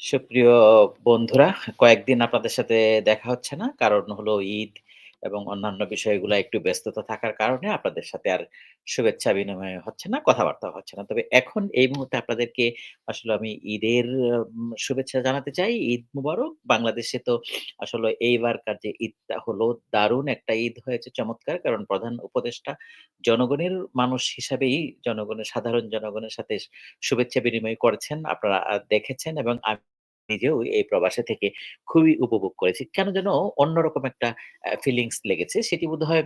সুপ্রিয় বন্ধুরা, কয়েকদিন আপনাদের সাথে দেখা হচ্ছে না। কারণ হলো ঈদ এবং অন্যান্য বিষয়গুলা একটু ব্যস্ততা থাকার কারণে আপনাদের সাথে আর শুভেচ্ছা বিনিময় হচ্ছে না, কথাবার্তা হচ্ছে না। তবে এখন এই মুহূর্তে আপনাদেরকে আসলে আমি ঈদের শুভেচ্ছা জানাতে চাই। ঈদ মুবারক। বাংলাদেশে তো আসলে এইবারকার যে ঈদটা হলো দারুণ একটা ঈদ হয়েছে চমৎকার। কারণ প্রধান উপদেষ্টা জনগণের মানুষ হিসাবেই জনগণের সাধারণ জনগণের সাথে শুভেচ্ছা বিনিময় করেছেন। আপনারা দেখেছেন এবং আমি নিজেও এই প্রবাসে থেকে খুবই উপভোগ করেছি। কেন যেন অন্যরকম একটা ফিলিংস লেগেছে। সেটি বোধহয়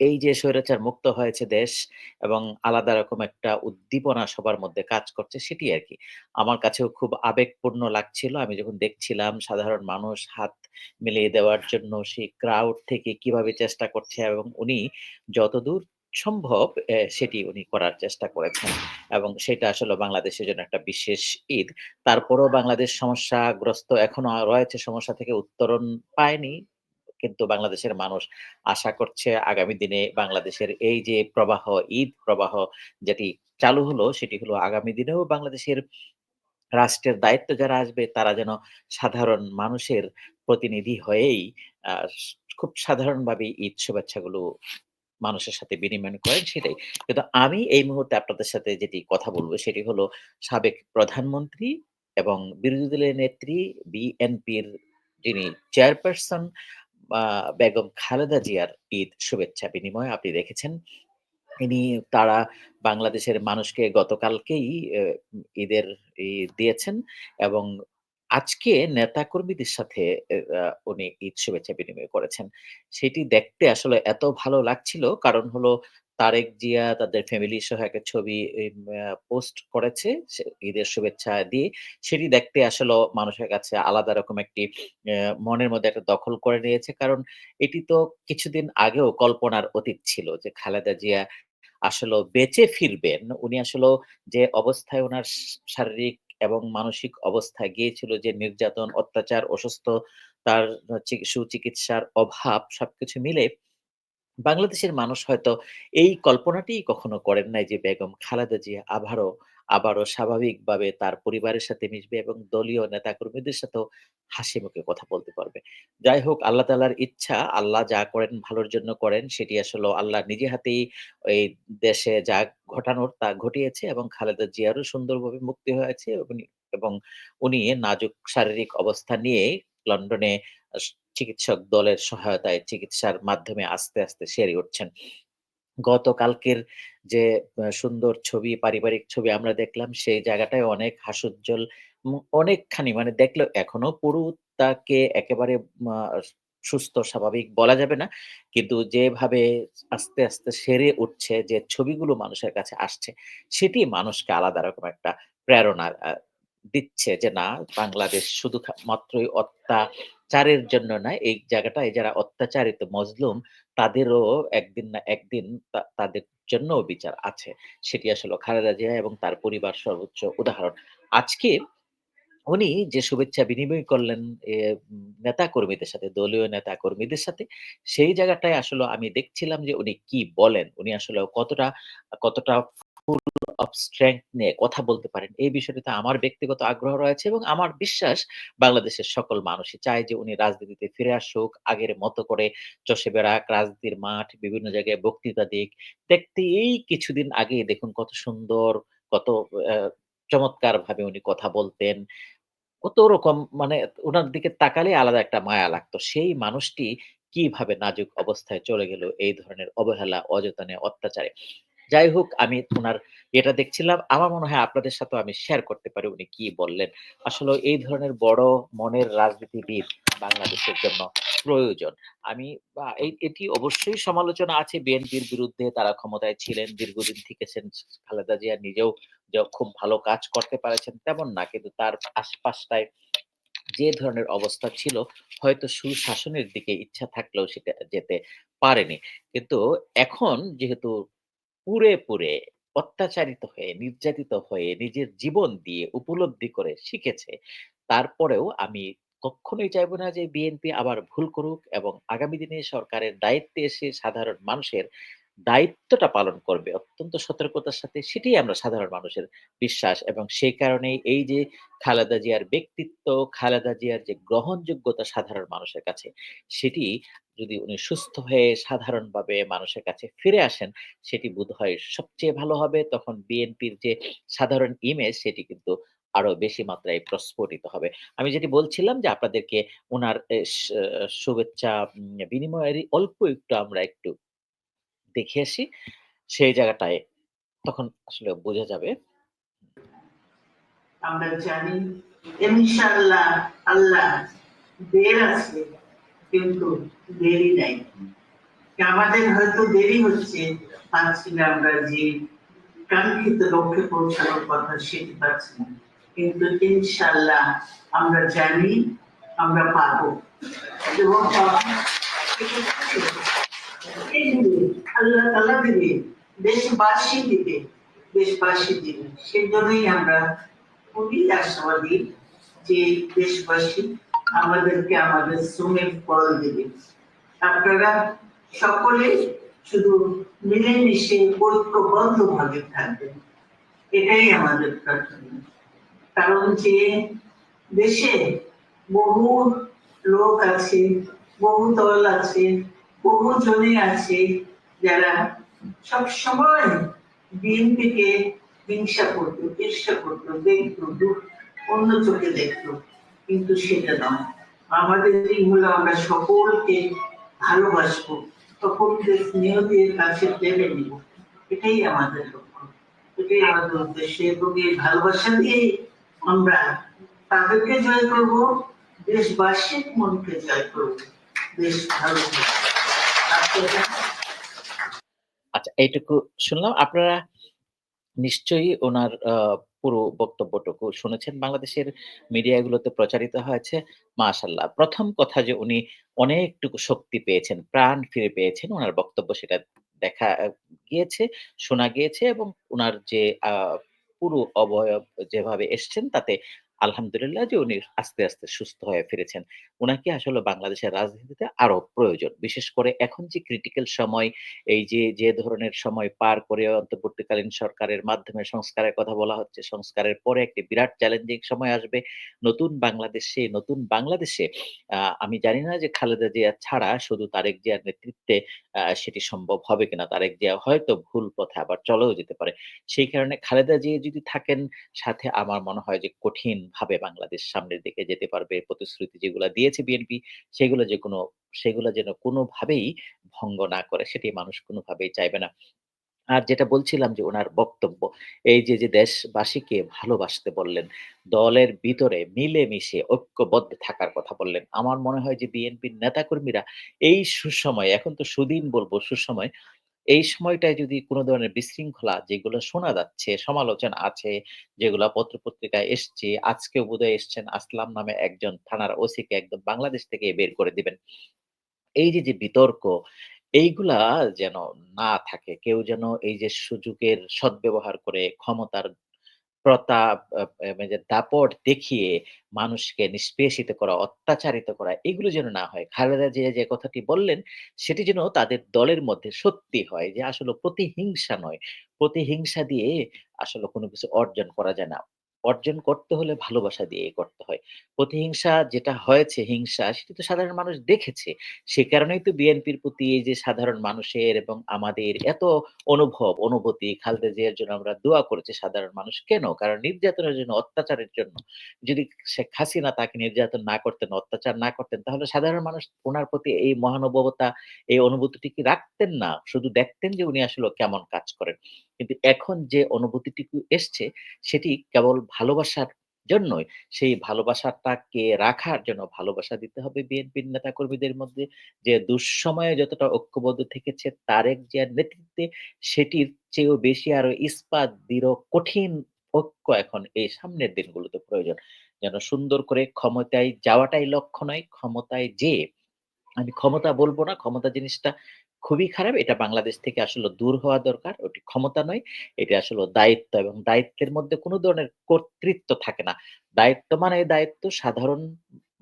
এই যে স্বৈরাচার মুক্ত হয়েছে দেশ এবং আলাদা রকম একটা উদ্দীপনা সবার মধ্যে কাজ করছে সেটি আর কি আমার কাছেও খুব আবেগপূর্ণ লাগছিল। আমি যখন দেখছিলাম সাধারণ মানুষ হাত মিলিয়ে দেওয়ার জন্য সেই ক্রাউড থেকে কীভাবে চেষ্টা করছে এবং উনি যতদূর সম্ভব সেটি উনি করার চেষ্টা করেছেন। এবং সেটা আসলে বাংলাদেশের জন্য একটা বিশেষ ঈদ। তারপরেও বাংলাদেশ সমস্যাগ্রস্ত এখনও রয়েছে সমস্যা থেকে উত্তরণ পায়নি। কিন্তু বাংলাদেশের মানুষ আশা করছে আগামী দিনে বাংলাদেশের এই যে প্রবাহ, ঈদ প্রবাহ যেটি চালু হলো, সেটি হলো আগামী দিনেও বাংলাদেশের রাষ্ট্রের দায়িত্ব যারা আসবে তারা যেন সাধারণ মানুষের প্রতিনিধি হয়েই খুব সাধারণভাবে ঈদ শুভেচ্ছাগুলো মানুষের সাথে বিনিময় করেন সেটাই। কিন্তু আমি এই মুহূর্তে আপনাদের সাথে যেটি কথা বলব সেটি হলো সাবেক প্রধানমন্ত্রী এবং বিরোধী দলের নেত্রী, বিএনপির যিনি চেয়ারপারসন বেগম খালেদা জিয়ার ঈদ শুভেচ্ছা বিনিময় আপনি দেখেছেন। ইনি তারা বাংলাদেশের মানুষকে গতকালকেই ঈদের দিয়েছেন এবং আজকে নেতাকর্মীদের সাথে উনি ঈদ শুভেচ্ছা বিনিময় করেছেন। সেটি দেখতে আসলে এত ভালো লাগছিল কারণ হলো তারেক জিয়া তাদের ফ্যামিলি সহ একটা ছবি পোস্ট করেছে ঈদের শুভেচ্ছা দিয়ে। সেটি দেখতে আসলেও মানুষের কাছে আলাদা রকম একটি মনের মধ্যে একটা দখল করে নিয়েছে। কারণ এটি তো কিছুদিন আগেও কল্পনার অতীত ছিল যে খালেদা জিয়া আসলেও বেঁচে ফিরবেন। উনি আসলেও যে অবস্থায় উনার শা শারীরিক এবং মানসিক অবস্থা গিয়েছিল যে নির্যাতন, অত্যাচার, অসুস্থ তার সুচিকিৎসার অভাব সবকিছু মিলে বাংলাদেশের মানুষ হয়তো এই কল্পনাটি কখনো করেন নাই যে বেগম খালেদা জিয়া আবারও, আবারও স্বাভাবিকভাবে তার পরিবারের সাথে মিশবে এবং দলীয় নেতাকর্মীদের সাথেও হাসি মুখে কথা বলতে পারবে। যাই হোক আল্লাহ তালার ইচ্ছা, আল্লাহ যা করেন ভালোর জন্য করেন সেটি আসলে আল্লাহ নিজে হাতেই এই দেশে যা ঘটানোর তা ঘটিয়েছে এবং খালেদা জিয়ারও সুন্দরভাবে মুক্তি হয়েছে এবং উনি নাজুক শারীরিক অবস্থা নিয়ে লন্ডনে চিকিৎসক দলের সহায়তায় চিকিৎসার মাধ্যমে আস্তে, আস্তে সেরে উঠছেন। গতকালকের যে সুন্দর ছবি, পারিবারিক ছবি আমরা দেখলাম সেই জায়গাটায় অনেক হাস্যোজ্জ্বল উম অনেকখানি মানে দেখলেও এখনও পুরো তাকে একেবারে সুস্থ স্বাভাবিক বলা যাবে না। কিন্তু যেভাবে আস্তে, আস্তে সেরে উঠছে যে ছবিগুলো মানুষের কাছে আসছে, সেটি মানুষকে আলাদা রকম একটা প্রেরণা দিচ্ছে যে না বাংলাদেশ শুধু মাত্রই অত্যাচারের জন্য নয়, এই জায়গাটায় যারা অত্যাচারিত মজলুম তাদেরও একদিন না একদিন তাদের জন্য বিচার আছে। সেটি আসলে খালেদা জিয়া এবং তার পরিবার সর্বোচ্চ উদাহরণ। আজকে উনি যে শুভেচ্ছা বিনিময় করলেন নেতা কর্মীদের সাথে, দলীয় নেতা কর্মীদের সাথে, সেই জায়গাটায় আসলে আমি দেখছিলাম যে উনি কি বলেন। উনি আসলে কতটা, কতটা অফ স্ট্রেংথ নিয়ে কথা বলতে পারেন। এই বিষয়টিতে আমার ব্যক্তিগত আগ্রহ রয়েছে এবং আমার বিশ্বাস বাংলাদেশের সকল মানুষই চায় যে উনি রাজনীতিতে ফিরে আসুক, আগের মতো করে চষে বেড়াক, রাজনীতির মাঠ, বিভিন্ন জায়গায় বক্তৃতা দিক। দেখতে এই কিছুদিন আগেই দেখুন কত সুন্দর, কত চমৎকার ভাবে উনি কথা বলতেন। কত রকম মানে ওনার দিকে তাকালে আলাদা একটা মায়া লাগতো। সেই মানুষটি কীভাবে নাজুক অবস্থায় চলে গেল এই ধরনের অবহেলা, অযতনে, অত্যাচারে। যাই হোক আমি উনার এটা দেখছিলাম। আমার মনে হয় আপনাদের সাথে আমি শেয়ার করতে পারি উনি কি বললেন। আসলে এই ধরনের বড় মনের রাজনীতিবিদ বাংলাদেশের জন্য প্রয়োজন। আমি এটি অবশ্যই সমালোচনা আছে বিএনপির বিরুদ্ধে। তারা ক্ষমতায় ছিলেন, দীর্ঘদিন থেকেছেন। খালেদা জিয়া নিজেও খুব ভালো কাজ করতে পেরেছেন তেমন না। কিন্তু তার আশপাশটায় যে ধরনের অবস্থা ছিল হয়তো সুশাসনের দিকে ইচ্ছা থাকলেও সেটা যেতে পারেনি। কিন্তু এখন যেহেতু পুড়ে, পুরে অত্যাচারিত হয়ে, নির্যাতিত হয়ে, নিজের জীবন দিয়ে উপলব্ধি করে শিখেছে। তারপরেও আমি কখনোই চাইব না যে বিএনপি আবার ভুল করুক এবং আগামী দিনে সরকারের দায়িত্বে এসে সাধারণ মানুষের দায়িত্বটা পালন করবে অত্যন্ত সতর্কতার সাথে সেটাই আমরা সাধারণ মানুষের বিশ্বাস এবং সেই কারণেই এই যে খালেদা জিয়ার ব্যক্তিত্ব, খালেদা জিয়ার যে গ্রহণযোগ্যতা সাধারণ মানুষের কাছে, সেটি যদি উনি সুস্থ হয়ে সাধারণভাবে মানুষের কাছে ফিরে আসেন, সেটি বোধহয় সবচেয়ে ভালো হবে। তখন বিএনপির যে সাধারণ ইমেজ সেটি কিন্তু আরও বেশি মাত্রায় প্রস্ফুটিত হবে। আমি যেটি বলছিলাম যে আপনাদেরকে ওনার শুভেচ্ছা উম বিনিময়েরই অল্প একটু আমরা একটু দেখে আসি। সেই জায়গাটায় তখন আসলে বোঝা যাবে। আমরা জানি, ইনশাআল্লাহ, আল্লাহ দের আছে, কিন্তু দেরি নাই আমাদের হয়তো দেরি হচ্ছে পাচ্ছি না আমরা যে কাঙ্ক্ষিত লক্ষ্যে পৌঁছানোর কথা সেটি পাচ্ছি না কিন্তু আমরা জানি, আমরা পাবো এবং আল্লাহ তালা দিবে। দেশবাসী দিবে। দেশবাসী দিবে। সেজন্যই আমরা খুবই আশাবাদী যে দেশবাসী আমাদেরকে আমাদের শ্রমের ফল দেবে। আপনারা সকলে শুধু মিলেমিশে ঐক্যবদ্ধ ভাবে থাকবেন। এটাই আমাদের প্রার্থনা। কারণ যে দেশে বহু লোক আছে, বহু দল আছে, বহু জনে আছে যারা সব সময় বিএনপিকে হিংসা করতো, ঈর্ষা করতো, দেখতো, দুঃখ, অন্য চোখে দেখতো, কিন্তু সেটা নয়। আমাদের হলো আমরা সকলকে ভালোবাসবো, সকলকে স্নেহ দিয়ে কাছে টেনে নিব। এটাই আমাদের লক্ষ্য। এটাই আমাদের উদ্দেশ্য। এবং এই ভালোবাসা দিয়ে আমরা তাদেরকে জয় করব, দেশবাসীর মনকে জয় করব, দেশ ভালো। আচ্ছা এইটুকু শুনলাম। আপনারা নিশ্চয়ই ওনার পুরো বক্তব্যটুকু শুনেছেন। বাংলাদেশের মিডিয়াগুলোতে প্রচারিত হয়েছে। মাশাআল্লাহ। ১ম কথা যে উনি অনেকটুকু শক্তি পেয়েছেন, প্রাণ ফিরে পেয়েছেন। ওনার বক্তব্য সেটা দেখা গিয়েছে, শোনা গিয়েছে এবং ওনার যে পুরো অবয়ব যেভাবে এসছেন তাতে আলহামদুলিল্লাহ যে উনি আস্তে, আস্তে সুস্থ হয়ে ফিরেছেন। ওনাকে আসলে বাংলাদেশের রাজনীতিতে আরও প্রয়োজন। বিশেষ করে এখন যে ক্রিটিক্যাল সময়, এই যে, যে ধরনের সময় পার করে অন্তর্বর্তীকালীন সরকারের মাধ্যমে সংস্কারের কথা বলা হচ্ছে, সংস্কারের পরে একটি বিরাট চ্যালেঞ্জিং সময় আসবে। নতুন বাংলাদেশে, নতুন বাংলাদেশে আমি জানি না যে খালেদা জিয়া ছাড়া শুধু তারেক জিয়ার নেতৃত্বে সেটি সম্ভব হবে কিনা। তারেক জিয়া হয়তো ভুল পথে আবার চলেও যেতে পারে। সেই কারণে খালেদা জিয়া যদি থাকেন সাথে আমার মনে হয় যে কঠিনভাবে বাংলাদেশ সামনের দিকে যেতে পারবে। প্রতিশ্রুতি যেগুলা দিয়েছে বিএনপি সেগুলো যে কোনো সেগুলো যেন কোনোভাবেই ভঙ্গ না করে সেটি মানুষ কোনোভাবেই চাইবে না। আর যেটা বলছিলাম যে ওনার বক্তব্য, এই যে, যে দেশবাসীকে ভালোবাসতে বললেন, দলের ভিতরে মিলেমিশে ঐক্যবদ্ধ থাকার কথা বললেন। আমার মনে হয় যে বিএনপির নেতাকর্মীরা এই সুসময়ে, এখন তো সুদিন বলব, সুসময়। এই সময়টায় যদি কোন ধরনের বিশৃঙ্খলা যেগুলো শোনা যাচ্ছে, সমালোচনা আছে, যেগুলো পত্রপত্রিকায় এসছে, আজকে বোধহয় এসছেন আসলাম নামে একজন থানার ওসিকে একদম বাংলাদেশ থেকে বের করে দিবেন। এই যে, যে বিতর্ক এইগুলা যেন না থাকে। কেউ যেন এই যে সুযোগের সদ্ব্যবহার করে ক্ষমতার প্রতাপ যে দাপট দেখিয়ে মানুষকে নিষ্পেষিত করা, অত্যাচারিত করা এগুলো যেন না হয়। খালেদা জিয়া যে কথাটি বললেন সেটি যেন তাদের দলের মধ্যে সত্যি হয় যে আসলে প্রতিহিংসা নয়। প্রতিহিংসা দিয়ে আসলে কোনো কিছু অর্জন করা যায় না। অর্জন করতে হলে ভালোবাসা দিয়ে করতে হয়। প্রতিহিংসা যেটা হয়েছে হিংসা সেটা তো সাধারণ মানুষ দেখেছে। সে কারণেই তো বিএনপির প্রতি এই যে সাধারণ মানুষের এবং আমাদের এত অনুভব, অনুভূতি খালেদা জিয়ার জন্য আমরা দোয়া করেছি সাধারণ মানুষ। কেন? কারণ নির্যাতনের জন্য, অত্যাচারের জন্য। যদি শেখ হাসিনা তাকে নির্যাতন না করতেন, অত্যাচার না করতেন তাহলে সাধারণ মানুষ ওনার প্রতি এই মহানুভবতা, এই অনুভূতিটি কি রাখতেন না। শুধু দেখতেন যে উনি আসলে কেমন কাজ করেন। কিন্তু এখন যে অনুভূতিটুকু এসছে সেটি কেবল ভালোবাসার জন্যই। সেই ভালোবাসাটাকে রাখার জন্য ভালোবাসা দিতে হবে বিএনপির নেতাকর্মীদের মধ্যে। যে দুঃসময়ে যতটা ঐক্যবদ্ধ থেকেছে তারেক জিয়ার নেতৃত্বে সেটির চেয়েও বেশি আরও ইস্পাত, দৃঢ়, কঠিন ঐক্য এখন এই সামনের দিনগুলোতে প্রয়োজন। যেন সুন্দর করে ক্ষমতায় যাওয়াটাই লক্ষ্য নয়, ক্ষমতায় যে আমি ক্ষমতা বলব না, ক্ষমতা জিনিসটা খুবই খারাপ। এটা বাংলাদেশ থেকে আসলে দূর হওয়া দরকার। ওটি ক্ষমতা নয়। এটি আসলে দায়িত্ব এবং দায়িত্বের মধ্যে কোনো ধরনের কর্তৃত্ব থাকে না। দায়িত্ব মানে দায়িত্ব সাধারণ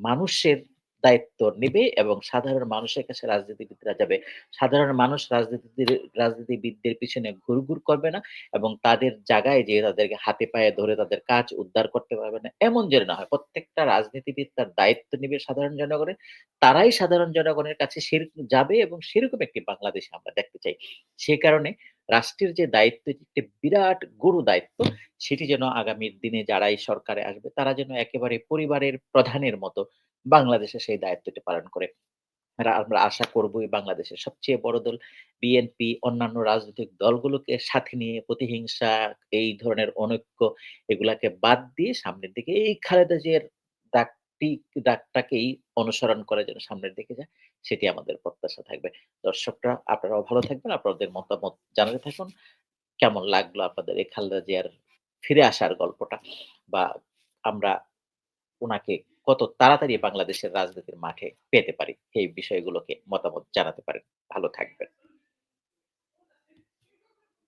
মানুষের দায়িত্ব নেবে এবং সাধারণ মানুষের কাছে রাজনীতিবিদরা যাবে। সাধারণ মানুষ রাজনীতিদের, রাজনীতিবিদদের পিছনে ঘুরঘুর করবে না এবং তাদের জায়গায় যেয়ে তাদেরকে হাতে পায়ে ধরে তাদের কাজ উদ্ধার করতে পারবে না। এমন যেন না হয়। প্রত্যেকটা রাজনীতিবিদ তার দায়িত্ব নিবে সাধারণ জনগণের। তারাই সাধারণ জনগণের কাছে সেরকম যাবে এবং সেরকম একটি বাংলাদেশ আমরা দেখতে চাই। সে কারণে রাষ্ট্রের যে দায়িত্ব একটি বিরাট গুরু দায়িত্ব সেটি যেন আগামীর দিনে যারাই সরকারে আসবে তারা যেন একেবারে পরিবারের প্রধানের মতো বাংলাদেশে সেই দায়িত্বটি পালন করে। আমরা আশা করবই বাংলাদেশের সবচেয়ে বড় দল বিএনপি অন্যান্য রাজনৈতিক দলগুলোকে সাথে নিয়ে প্রতিহিংসা, এই ধরনের অনৈক্য এগুলাকে বাদ দিয়ে সামনের দিকে এই খালেদা জিয়ার ডাকটি ডাকটাকেই অনুসরণ করে যেন সামনের দিকে যায়, সেটি আমাদের প্রত্যাশা থাকবে। দর্শকরা আপনারাও ভালো থাকবেন। আপনাদের মতামত জানাতে থাকুন। কেমন লাগল আপনাদের এই খালেদা জিয়ার ফিরে আসার গল্পটা? বা আমরা ওনাকে কত তাড়াতাড়ি বাংলাদেশের রাজনীতির মাঠে পেতে পারি? এই বিষয়গুলোকে মতামত জানাতে পারেন। ভালো থাকবেন।